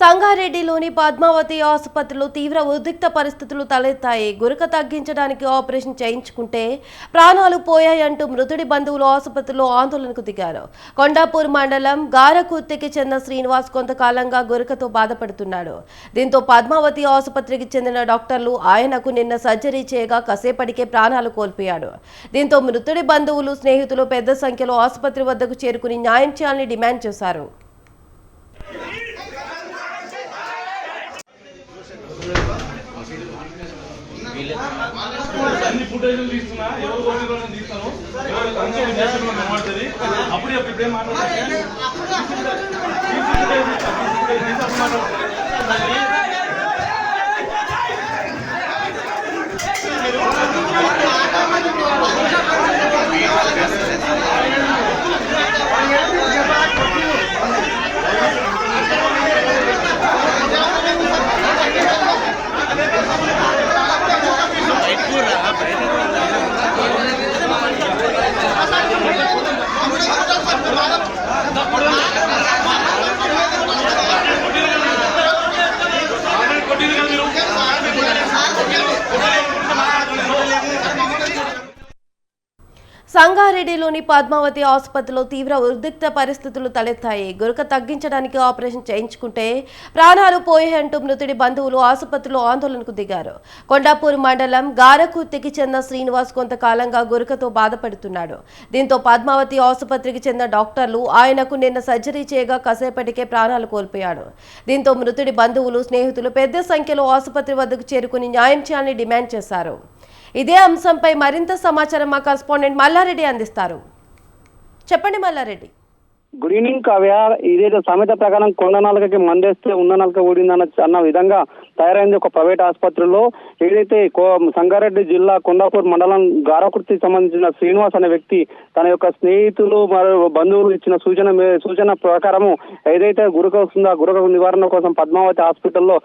సంగారెడ్డిలోని పద్మావతి ఆసుపత్రిలో తీవ్ర ఉద్రిక్త పరిస్థితులు తలెత్తాయి. గురక తగ్గించడానికి ఆపరేషన్ చేయించుకుంటే ప్రాణాలు పోయాయంటూ మృతుడి బంధువులు ఆసుపత్రిలో ఆందోళనకు దిగారు. కొండాపూర్ మండలం గారకుర్తికి చెందిన శ్రీనివాస్ కొంతకాలంగా గురకతో బాధపడుతున్నాడు. దీంతో పద్మావతి ఆసుపత్రికి చెందిన డాక్టర్లు ఆయనకు నిన్న సర్జరీ చేయగా కాసేపటికే ప్రాణాలు కోల్పోయాడు. దీంతో మృతుడి బంధువులు స్నేహితులు పెద్ద సంఖ్యలో ఆసుపత్రి వద్దకు చేరుకుని న్యాయం చేయాలని డిమాండ్ చేశారు. అన్ని ఫుటేజ్ తీస్తున్నా ఎవరు కొట్టిన తీస్తాను ఎవరు కంచెలు చేసిన కనబడుతుంది అప్పుడు ఇప్పుడేం మాట్లాడుతుంది కొట్టింది సంగారెడ్డిలోని పద్మావతి ఆసుపత్రిలో తీవ్ర ఉద్రిక్త పరిస్థితులు తలెత్తాయి. గురక తగ్గించడానికి ఆపరేషన్ చేయించుకుంటే ప్రాణాలు పోయాయంటూ మృతుడి బంధువులు ఆసుపత్రిలో ఆందోళనకు దిగారు. కొండాపూర్ మండలం గారకుర్తికి చెందిన శ్రీనివాస్ కొంతకాలంగా గురకతో బాధపడుతున్నాడు. దీంతో పద్మావతి ఆసుపత్రికి చెందిన డాక్టర్లు ఆయనకు నిన్న సర్జరీ చేయగా కాసేపటికే ప్రాణాలు కోల్పోయాడు. దీంతో మృతుడి బంధువులు స్నేహితులు పెద్ద సంఖ్యలో ఆసుపత్రి వద్దకు చేరుకుని న్యాయం చేయాలని డిమాండ్ చేశారు. ఇదే అంశంపై మరింత సమాచారం మా కరస్పాండెంట్ మల్లారెడ్డి అందిస్తారు. చెప్పండి మల్లారెడ్డి. గుడ్ ఈవినింగ్ కావ్య ఇదేదో సామెత ప్రకారం కొండ నాలుకకి మందేస్తే ఉన్న నాలుక ఊడిందన్న అన్న విధంగా తయారైంది ఒక ప్రైవేట్ ఆసుపత్రిలో. ఏదైతే కో- సంగారెడ్డి జిల్లా కొండాపూర్ మండలం గారకుర్తికి సంబంధించిన శ్రీనివాస్ అనే వ్యక్తి తన యొక్క స్నేహితులు మరియు బంధువులు ఇచ్చిన సూచన సూచన ప్రకారము ఏదైతే గురక వస్తుందో ఆ గురక నివారణ కోసం పద్మావతి హాస్పిటల్లో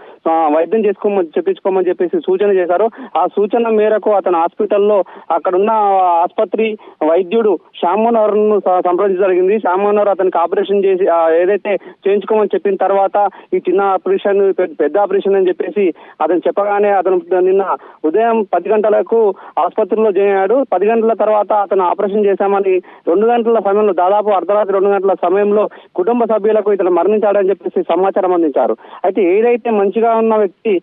వైద్యం చేసుకోమని చెప్పించుకోమని చెప్పేసి సూచన చేశారు. ఆ సూచన మేరకు అతను హాస్పిటల్లో అక్కడున్న ఆసుపత్రి వైద్యుడు శ్యామోనవర్ను సంప్రదించ జరిగింది. శ్యామోనవర్ అతనికి ఆపరేషన్ చేసి ఏదైతే చేయించుకోమని చెప్పిన తర్వాత ఈ చిన్న ఆపరేషన్ పెద్ద- పెద్ద ఆపరేషన్ అని చెప్పేసి అతను చెప్పగానే అతను నిన్న ఉదయం పది గంటలకు ఆసుపత్రిలో జాయిన్ పది గంటల తర్వాత అతను ఆపరేషన్ చేశామని రెండు గంటల సమయంలో దాదాపు అర్ధరాత్రి రెండు గంటల సమయంలో కుటుంబ సభ్యులకు ఇతను మరణించాడని చెప్పేసి సమాచారం అందించారు. అయితే ఏదైతే మంచిగా ఉన్న వ్యక్తి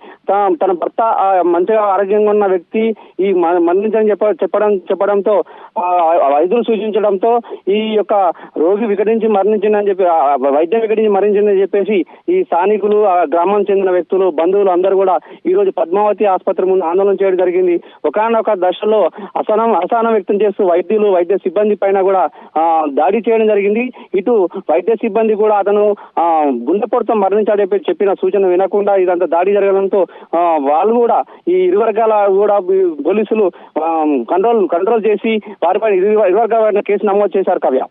తన భర్త మంచిగా ఆరోగ్యంగా ఉన్న వ్యక్తి ఈ మ- మరణించని చెప్ప చెప్పడం చెప్పడంతో వైద్యులు సూచించడంతో ఈ యొక్క రోగి వికటించి మరణించిందని చెప్పి ఆ, వైద్యం వికటించి మరణించిందని చెప్పేసి ఈ స్థానికులు ఆ గ్రామం చెందిన వ్యక్తులు బంధువులు అందరూ కూడా ఈ రోజు పద్మావతి ఆసుపత్రి ముందు ఆందోళన చేయడం జరిగింది. ఒకనొక దశలో అసహనం అసహనం వ్యక్తం చేస్తూ వైద్యులు వైద్య సిబ్బంది పైన కూడా దాడి చేయడం జరిగింది. ఇటు వైద్య సిబ్బంది కూడా అతను గుండెపోటుతో మరణించాడని చెప్పి చెప్పిన సూచన వినకుండా ఇదంతా దాడి జరగడంతో వాళ్ళు కూడా ఈ ఇరు వర్గాల కూడా పోలీసులు కంట్రోల్ కంట్రోల్ చేసి వారిపై ఇరు వర్గాల కేసు నమోదు చేశారు కవ్య.